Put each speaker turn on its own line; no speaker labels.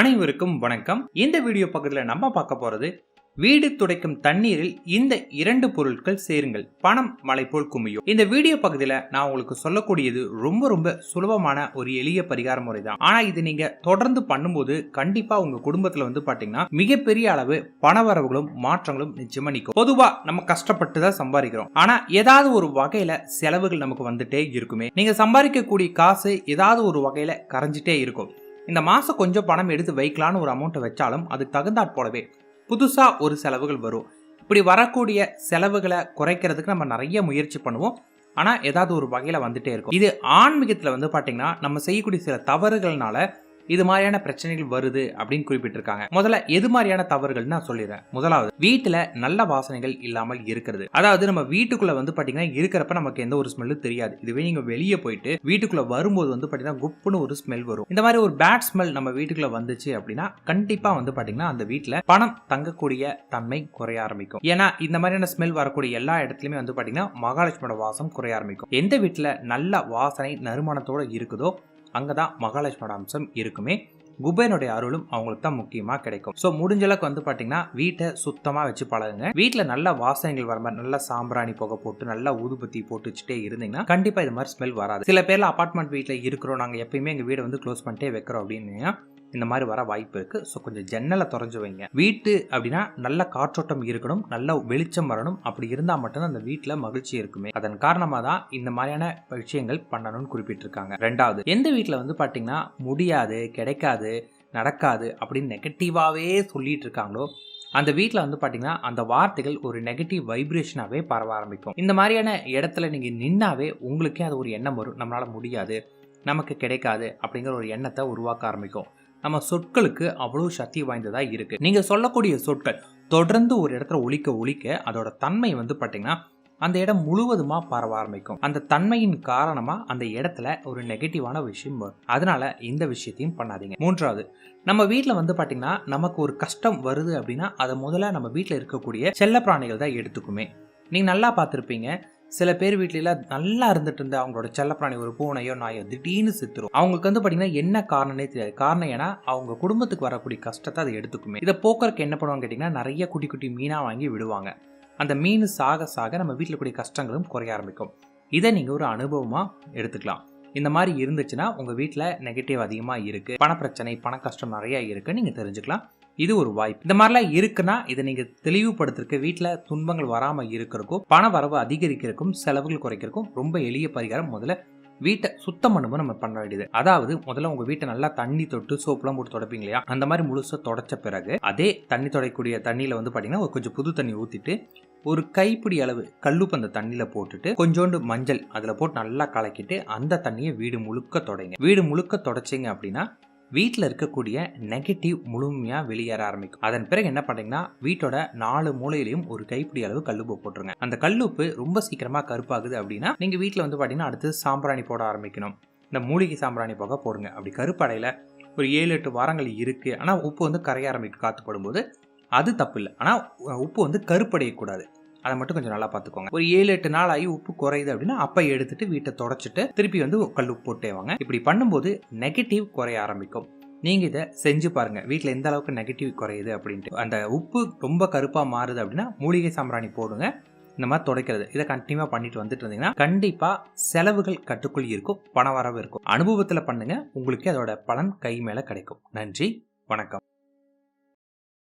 அனைவருக்கும் வணக்கம். இந்த வீடியோ பக்கத்தில் நம்ம பார்க்க போகிறது வீடு துடைக்கும் தண்ணீரில் இந்த இரண்டு பொருட்கள் சேருங்கள். பணம் மலை போல் குமியும். இந்த வீடியோ பகுதியில் நான் உங்களுக்கு சொல்லக்கூடியது ரொம்ப ரொம்ப சுலபமான ஒரு எளிய பரிகார முறை தான் ஆனா இது நீங்க தொடர்ந்து பண்ணும்போது கண்டிப்பா உங்க குடும்பத்துல வந்து பாத்தீங்கன்னா மிகப்பெரிய அளவு பணவரவுகளும் மாற்றங்களும் நிச்சயமா நிற்கும் பொதுவா நம்ம கஷ்டப்பட்டு தான் சம்பாதிக்கிறோம். ஆனா ஏதாவது ஒரு வகையில செலவுகள் நமக்கு வந்துட்டே இருக்குமே. நீங்க சம்பாதிக்கக்கூடிய காசு ஏதாவது ஒரு வகையில கரைஞ்சிட்டே இருக்கும். இந்த மாதம் கொஞ்சம் பணம் எடுத்து வைக்கலான்னு ஒரு அமௌண்ட்டை வச்சாலும் அதுக்கு தகுந்தாற் போலவே புதுசாக ஒரு செலவுகள் வரும். இப்படி வரக்கூடிய செலவுகளை குறைக்கிறதுக்கு நம்ம நிறைய முயற்சி பண்ணுவோம். ஆனால் ஏதாவது ஒரு வகையில் வந்துட்டே இருக்கும். இது ஆன்மீகத்தில் வந்து பார்த்தீங்கன்னா நம்ம செய்யக்கூடிய சில தவறுகள்னால இது மாதிரியான பிரச்சனைகள் வருது அப்படின்னு குறிப்பிட்டிருக்காங்க. முதல்ல எது மாதிரியான தவறுகள் நான் சொல்லிடுறேன். முதலாவது வீட்டுல நல்ல வாசனைகள் இல்லாமல் இருக்கிறது. அதாவது நம்ம வீட்டுக்குள்ள வந்து பாத்தீங்கன்னா இருக்கிறப்ப நமக்கு எந்த ஒரு ஸ்மெல்லும் தெரியாது. இதுவே நீங்க வெளியே போயிட்டு வீட்டுக்குள்ள வரும்போது வந்து பாத்தீங்கன்னா குப்புன்னு ஒரு ஸ்மெல் வரும். இந்த மாதிரி ஒரு பேட் ஸ்மெல் நம்ம வீட்டுக்குள்ள வந்துச்சு அப்படின்னா கண்டிப்பா வந்து பாத்தீங்கன்னா அந்த வீட்டுல பணம் தங்கக்கூடிய தன்மை குறைய ஆரம்பிக்கும். ஏன்னா இந்த மாதிரியான ஸ்மெல் வரக்கூடிய எல்லா இடத்துலயுமே வந்து பாத்தீங்கன்னா மகாலட்சுமியோட வாசம் குறைய ஆரம்பிக்கும். எந்த வீட்டுல நல்ல வாசனை நறுமணத்தோட இருக்குதோ அங்கே தான் மகாலட்சுமியோட அம்சம் இருக்குமே. குபேனுடைய அருளும் அவங்களுக்கு தான் முக்கியமாக கிடைக்கும். ஸோ முடிஞ்ச அளவுக்கு வந்து பார்த்தீங்கன்னா வீட்டை சுத்தமாக வச்சு பழகுங்க. வீட்டில் நல்ல வாசனைகள் வர மாதிரி நல்ல சாம்பிராணி புகை போட்டு நல்லா ஊதுபத்தி போட்டு வச்சுட்டே இருந்தீங்கன்னா கண்டிப்பாக இது மாதிரி ஸ்மெல் வராது. சில பேர்ல அப்பார்ட்மெண்ட் வீட்டில் இருக்கிறோம் நாங்கள் எப்பயுமே எங்கள் வீடை வந்து க்ளோஸ் பண்ணிட்டே வைக்கிறோம் அப்படின்னு. இந்த மாதிரி வர வாய்ப்பு இருக்கு. ஸோ கொஞ்சம் ஜன்னலை திறஞ்சு வைங்க. வீட்டு அப்படின்னா நல்ல காற்றோட்டம் இருக்கணும் நல்ல வெளிச்சம் வரணும். அப்படி இருந்தால் மட்டும்தான் அந்த வீட்டில் மகிழ்ச்சி இருக்குமே. அதன் காரணமாக தான் இந்த மாதிரியான விஷயங்கள் பண்ணணும்னு குறிப்பிட்டிருக்காங்க. ரெண்டாவது எந்த வீட்டில் வந்து பார்த்தீங்கன்னா முடியாது கிடைக்காது நடக்காது அப்படின்னு நெகட்டிவாகவே சொல்லிட்டு இருக்காங்களோ அந்த வீட்டில் வந்து பார்த்தீங்கன்னா அந்த வார்த்தைகள் ஒரு நெகட்டிவ் வைப்ரேஷனாகவே பரவ ஆரம்பிக்கும். இந்த மாதிரியான இடத்துல நீங்கள் நின்னாவே உங்களுக்கே அது ஒரு எண்ணம் வரும். நம்மளால் முடியாது நமக்கு கிடைக்காது அப்படிங்கிற ஒரு எண்ணத்தை உருவாக்க ஆரம்பிக்கும். நம்ம சொற்களுக்கு அவ்வளோ சக்தி வாய்ந்ததாக இருக்குது நீங்கள் சொல்லக்கூடிய சொற்கள் தொடர்ந்து ஒரு இடத்துல ஒழிக்க ஒழிக்க அதோட தன்மை வந்து பார்த்தீங்கன்னா அந்த இடம் முழுவதுமாக பரவ ஆரம்பிக்கும். அந்த தன்மையின் காரணமாக அந்த இடத்துல ஒரு நெகட்டிவான விஷயம் வரும். அதனால இந்த விஷயத்தையும் பண்ணாதீங்க. மூன்றாவது நம்ம வீட்டில் வந்து பார்த்தீங்கன்னா நமக்கு ஒரு கஷ்டம் வருது அப்படின்னா அதை முதல்ல நம்ம வீட்டில் இருக்கக்கூடிய செல்ல பிராணிகள் தான் எடுத்துக்குமே. நீங்கள் நல்லா பார்த்துருப்பீங்க. சில பேர் வீட்லலாம் நல்லா இருந்துட்டு இருந்த அவங்களோட செல்லப்பிராணி ஒரு பூனையோ நாயோ திடீர்னு சித்துரும். அவங்களுக்கு வந்து பார்த்தீங்கன்னா என்ன காரணமே தெரியாது. காரணம் ஏன்னா அவங்க குடும்பத்துக்கு வரக்கூடிய கஷ்டத்தை அதை எடுத்துக்குமே. இதை போக்குறதுக்கு என்ன பண்ணுவாங்க கேட்டிங்கன்னா நிறைய குட்டி குட்டி மீனாக வாங்கி விடுவாங்க. அந்த மீன் சாக சாக நம்ம வீட்டில் கூடிய கஷ்டங்களும் குறைய ஆரம்பிக்கும். இதை நீங்கள் ஒரு அனுபவமாக எடுத்துக்கலாம். இந்த மாதிரி இருந்துச்சுன்னா உங்கள் வீட்டில் நெகட்டிவ் அதிகமாக இருக்குது பண பிரச்சனை பண கஷ்டம் நிறையா இருக்குன்னு நீங்கள் தெரிஞ்சுக்கலாம். இது ஒரு வாய்ப்பு. இந்த மாதிரிலாம் இருக்குன்னா இதை நீங்கள் தெளிவுபடுத்திருக்க வீட்டில் துன்பங்கள் வராமல் இருக்கிறக்கும் பண வரவு அதிகரிக்கிறதுக்கும் செலவுகள் குறைக்கிறதுக்கும் ரொம்ப எளிய பரிகாரம் முதல்ல வீட்டை சுத்தம் பண்ணும்போது நம்ம பண்ண வேண்டியது. அதாவது முதல்ல உங்க வீட்டை நல்லா தண்ணி தொட்டு சோப்புலாம் போட்டு தொடப்பீங்க இல்லையா? அந்த மாதிரி முழுசாக தொடச்ச பிறகு அதே தண்ணி தொடக்கூடிய தண்ணியில் வந்து பாத்தீங்கன்னா ஒரு கொஞ்சம் புது தண்ணி ஊற்றிட்டு ஒரு கைப்பிடி அளவு கல்லுப்பு அந்த தண்ணியில் போட்டுட்டு கொஞ்சோண்டு மஞ்சள் அதில் போட்டு நல்லா கலக்கிட்டு அந்த தண்ணியை வீடு முழுக்க தொடங்க. வீடு முழுக்க தொடச்சிங்க அப்படின்னா வீட்டில் இருக்கக்கூடிய நெகட்டிவ் முழுமையாக வெளியேற ஆரம்பிக்கும். அதன் பிறகு என்ன பண்ணுறீங்கன்னா வீட்டோட நாலு மூலையிலையும் ஒரு கைப்பிடி அளவு கல்லுப்பு போட்டுருங்க. அந்த கல்லுப்பு ரொம்ப சீக்கிரமாக கருப்பாகுது அப்படின்னா நீங்கள் வீட்டில் வந்து பார்த்தீங்கன்னா அடுத்து சாம்பிராணி போட ஆரம்பிக்கணும். இந்த மூலிகை சாம்பிராணி போக போடுங்க. அப்படி கருப்படையில் ஒரு ஏழு எட்டு வாரங்கள் இருக்குது ஆனால் உப்பு வந்து கரைய ஆரம்பிக்கும் காற்றுப்படும் போது அது தப்பு இல்லை. ஆனால் உப்பு வந்து கருப்படையக்கூடாது. அதை மட்டும் கொஞ்சம் நல்லா பார்த்துக்கோங்க. ஒரு ஏழு எட்டு நாள் ஆகி உப்பு குறையுது அப்படின்னா அப்போ எடுத்துட்டு வீட்டை தொடச்சிட்டு திருப்பி வந்து கல் உப்பு போட்டேவாங்க இப்படி பண்ணும்போது நெகட்டிவ் குறைய ஆரம்பிக்கும். நீங்கள் இதை செஞ்சு பாருங்க. வீட்டில் எந்த அளவுக்கு நெகட்டிவ் குறையுது அப்படின்ட்டு. அந்த உப்பு ரொம்ப கருப்பாக மாறுது அப்படின்னா மூலிகை சாம்பிராணி போடுங்க. இந்த மாதிரி துடைக்கிறது. இதை கண்டினியூவாக பண்ணிட்டு வந்துட்டு இருந்தீங்கன்னா கண்டிப்பாக செலவுகள் கட்டுக்குள் இருக்கும். பண வரவு இருக்கும். அனுபவத்தில் பண்ணுங்க. உங்களுக்கு அதோட பலன் கை மேலே கிடைக்கும். நன்றி. வணக்கம்.